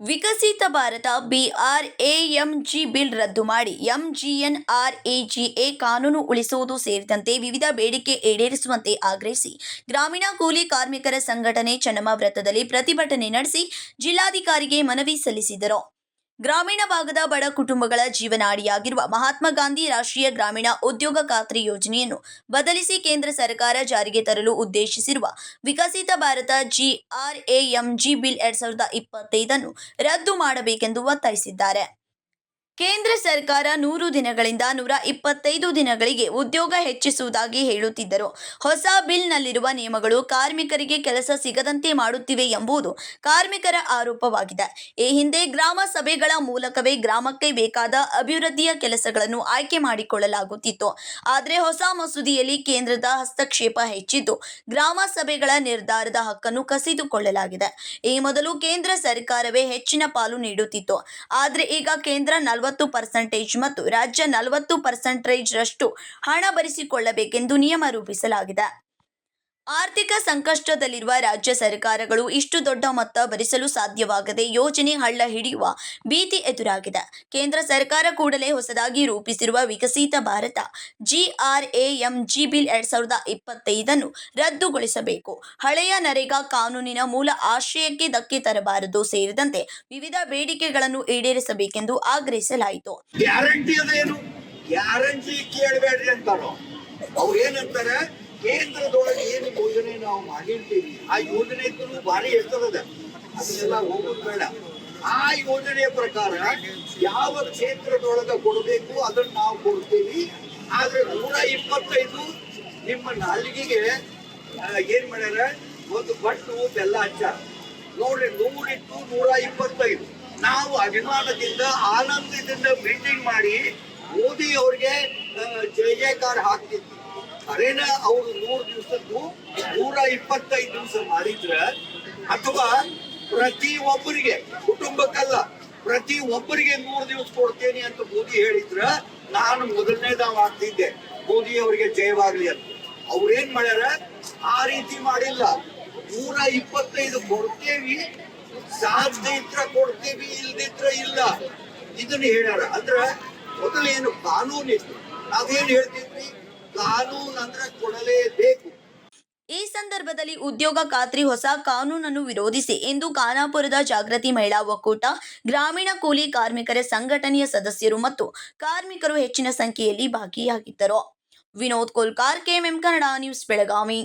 ವಿಕಸಿತ Bharat ಬಿಆರ್ಎಎಂಜಿ bill ರದ್ದು ಮಾಡಿ. ಎಂಜಿಎನ್ಆರ್ಎಜಿಎ ಕಾನೂನು ಉಳಿಸುವುದು ಸೇರಿದಂತೆ ವಿವಿಧ ಬೇಡಿಕೆ ಈಡೇರಿಸುವಂತೆ ಆಗ್ರಹಿಸಿ. ಗ್ರಾಮೀಣ ಕೂಲಿ ಕಾರ್ಮಿಕರ ಸಂಘಟನೆ ಚನ್ನಮ್ಮ ವೃತ್ತದಲ್ಲಿ ಪ್ರತಿಭಟನೆ ನಡೆಸಿ ಜಿಲ್ಲಾಧಿಕಾರಿಗೆ ಮನವಿ ಸಲ್ಲಿಸಿದರು. ಗ್ರಾಮೀಣ ಭಾಗದ ಬಡ ಕುಟುಂಬಗಳ ಜೀವನಾಡಿಯಾಗಿರುವ ಮಹಾತ್ಮ ಗಾಂಧಿ ರಾಷ್ಟ್ರೀಯ ಗ್ರಾಮೀಣ ಉದ್ಯೋಗ ಖಾತ್ರಿ ಯೋಜನೆಯನ್ನು ಬದಲಿಸಿ ಕೇಂದ್ರ ಸರ್ಕಾರ ಜಾರಿಗೆ ತರಲು ಉದ್ದೇಶಿಸಿರುವ ವಿಕಸಿತ ಭಾರತ ಜಿಆರ್ಎಎಂಜಿ ಬಿಲ್ ಎರಡ್ ಸಾವಿರದ ಇಪ್ಪತ್ತೈದನ್ನು ರದ್ದು ಮಾಡಬೇಕೆಂದು ಒತ್ತಾಯಿಸಿದ್ದಾರೆ. ಕೇಂದ್ರ ಸರ್ಕಾರ ನೂರು ದಿನಗಳಿಂದ ನೂರ ಇಪ್ಪತ್ತೈದು ದಿನಗಳಿಗೆ ಉದ್ಯೋಗ ಹೆಚ್ಚಿಸುವುದಾಗಿ ಹೇಳುತ್ತಿದ್ದರು. ಹೊಸ ಬಿಲ್ನಲ್ಲಿರುವ ನಿಯಮಗಳು ಕಾರ್ಮಿಕರಿಗೆ ಕೆಲಸ ಸಿಗದಂತೆ ಮಾಡುತ್ತಿವೆ ಎಂಬುದು ಕಾರ್ಮಿಕರ ಆರೋಪವಾಗಿದೆ. ಈ ಹಿಂದೆ ಗ್ರಾಮ ಸಭೆಗಳ ಮೂಲಕವೇ ಗ್ರಾಮಕ್ಕೆ ಬೇಕಾದ ಅಭಿವೃದ್ಧಿಯ ಕೆಲಸಗಳನ್ನು ಆಯ್ಕೆ ಮಾಡಿಕೊಳ್ಳಲಾಗುತ್ತಿತ್ತು. ಆದರೆ ಹೊಸ ಮಸೂದೆಯಲ್ಲಿ ಕೇಂದ್ರದ ಹಸ್ತಕ್ಷೇಪ ಹೆಚ್ಚಿದ್ದು, ಗ್ರಾಮ ಸಭೆಗಳ ನಿರ್ಧಾರದ ಹಕ್ಕನ್ನು ಕಸಿದುಕೊಳ್ಳಲಾಗಿದೆ. ಈ ಮೊದಲು ಕೇಂದ್ರ ಸರ್ಕಾರವೇ ಹೆಚ್ಚಿನ ಪಾಲು ನೀಡುತ್ತಿತ್ತು. ಆದರೆ ಈಗ ಕೇಂದ್ರ ನಲವತ್ತು ಪರ್ಸೆಂಟೇಜ್ ಮತ್ತು ರಾಜ್ಯ ನಲವತ್ತು ಪರ್ಸೆಂಟೇಜ್ ರಷ್ಟು ಹಣ ಭರಿಸಿಕೊಳ್ಳಬೇಕೆಂದು ನಿಯಮ ರೂಪಿಸಲಾಗಿದೆ. ಆರ್ಥಿಕ ಸಂಕಷ್ಟದಲ್ಲಿರುವ ರಾಜ್ಯ ಸರ್ಕಾರಗಳು ಇಷ್ಟು ದೊಡ್ಡ ಮೊತ್ತ ಭರಿಸಲು ಸಾಧ್ಯವಾಗದೆ ಯೋಜನೆ ಹಳ್ಳ ಹಿಡಿಯುವ ಭೀತಿ ಎದುರಾಗಿದೆ. ಕೇಂದ್ರ ಸರ್ಕಾರ ಕೂಡಲೇ ಹೊಸದಾಗಿ ರೂಪಿಸಿರುವ ವಿಕಸಿತ ಭಾರತ ಜಿಆರ್ಎಎಂಜಿ ಬಿಲ್ ಎರಡ್ ಸಾವಿರದ ಇಪ್ಪತ್ತೈದನ್ನು ರದ್ದುಗೊಳಿಸಬೇಕು. ಹಳೆಯ ನರೇಗಾ ಕಾನೂನಿನ ಮೂಲ ಆಶಯಕ್ಕೆ ಧಕ್ಕೆ ತರಬಾರದು ಸೇರಿದಂತೆ ವಿವಿಧ ಬೇಡಿಕೆಗಳನ್ನು ಈಡೇರಿಸಬೇಕೆಂದು ಆಗ್ರಹಿಸಲಾಯಿತು. ಗ್ಯಾರಂಟಿ ಗ್ಯಾರಂಟಿ ಕೇಳಬೇಡ್ರಿ ಅಂತಾರೋ ಕೇಂದ್ರದೊಳಗೆ ಏನು ಯೋಜನೆ ನಾವು ಮಾಡಿರ್ತೀವಿ, ಆ ಯೋಜನೆ ಇದ್ರೂ ಭಾರಿ ಹೆಸರದ ಅದನ್ನೆಲ್ಲ ಹೋಗೋದು ಬೇಡ. ಆ ಯೋಜನೆಯ ಪ್ರಕಾರ ಯಾವ ಕ್ಷೇತ್ರದೊಳಗೆ ಕೊಡಬೇಕು ಅದನ್ನು ನಾವು ಕೊಡ್ತೀವಿ. ಆದ್ರೆ ನೂರ ಇಪ್ಪತ್ತೈದು ನಿಮ್ಮ ನಾಲಿಗೆಗೆ ಏನ್ ಮಾಡ್ಯಾರ? ಒಂದು ಬಟ್ಟು ಬೆಲ್ಲ ಹಚ್ಚ. ನೋಡಿ ನೂರಿಟ್ಟು ನೂರ ಇಪ್ಪತ್ತೈದು. ನಾವು ಅಭಿಮಾನದಿಂದ, ಆನಂದದಿಂದ ಮೀಟಿಂಗ್ ಮಾಡಿ ಮೋದಿ ಅವ್ರಿಗೆ ಜಯ ಜಯಕಾರ ಹಾಕ್ತಿದ್ವಿ ಅರೇನ ಅವರು ನೂರು ದಿವಸದ್ದು ನೂರ ಇಪ್ಪತ್ತೈದು ದಿವಸ ಮಾಡಿದ್ರ ಅಥವಾ ಪ್ರತಿ ಒಬ್ಬರಿಗೆ, ಕುಟುಂಬಕ್ಕಲ್ಲ, ಪ್ರತಿ ಒಬ್ಬರಿಗೆ ನೂರು ದಿವಸ ಕೊಡ್ತೇನೆ ಅಂತ ಮೋದಿ ಹೇಳಿದ್ರ ನಾನು ಮೊದಲನೇದಾವ್ ಆಗ್ತಿದ್ದೆ. ಮೋದಿ ಅವರಿಗೆ ಜಯವಾಗ್ಲಿ ಅಂತ. ಅವ್ರೇನ್ ಮಾಡ್ಯಾರ? ಆ ರೀತಿ ಮಾಡಿಲ್ಲ. ನೂರ ಇಪ್ಪತ್ತೈದು ಕೊಡ್ತೇವಿ ಸಾಧ್ಯ ಇದ್ರ ಕೊಡ್ತೇವಿ, ಇಲ್ದಿದ್ರ ಇಲ್ಲ. ಇದನ್ನ ಹೇಳ್ಯಾರ. ಅಂದ್ರ ಮೊದಲೇನು ಕಾನೂನಿತ್ತು ನಾವೇನ್ ಹೇಳ್ತಿದ್ವಿ? ಕಾನೂನ್ ಅಂದ್ರೆ ಕೊಡಲೇಬೇಕು ಈ ಸಂದರ್ಭದಲ್ಲಿ ಉದ್ಯೋಗ ಖಾತ್ರಿ ಹೊಸ ಕಾನೂನನ್ನು ವಿರೋಧಿಸಿ ಎಂದು ಖಾನಾಪುರದ ಜಾಗೃತಿ ಮಹಿಳಾ ಒಕ್ಕೂಟ, ಗ್ರಾಮೀಣ ಕೂಲಿ ಕಾರ್ಮಿಕರ ಸಂಘಟನೆಯ ಸದಸ್ಯರು ಮತ್ತು ಕಾರ್ಮಿಕರು ಹೆಚ್ಚಿನ ಸಂಖ್ಯೆಯಲ್ಲಿ ಭಾಗಿಯಾಗಿದ್ದರು. Vinod Kolkar, KMM Kannada news Belagavi.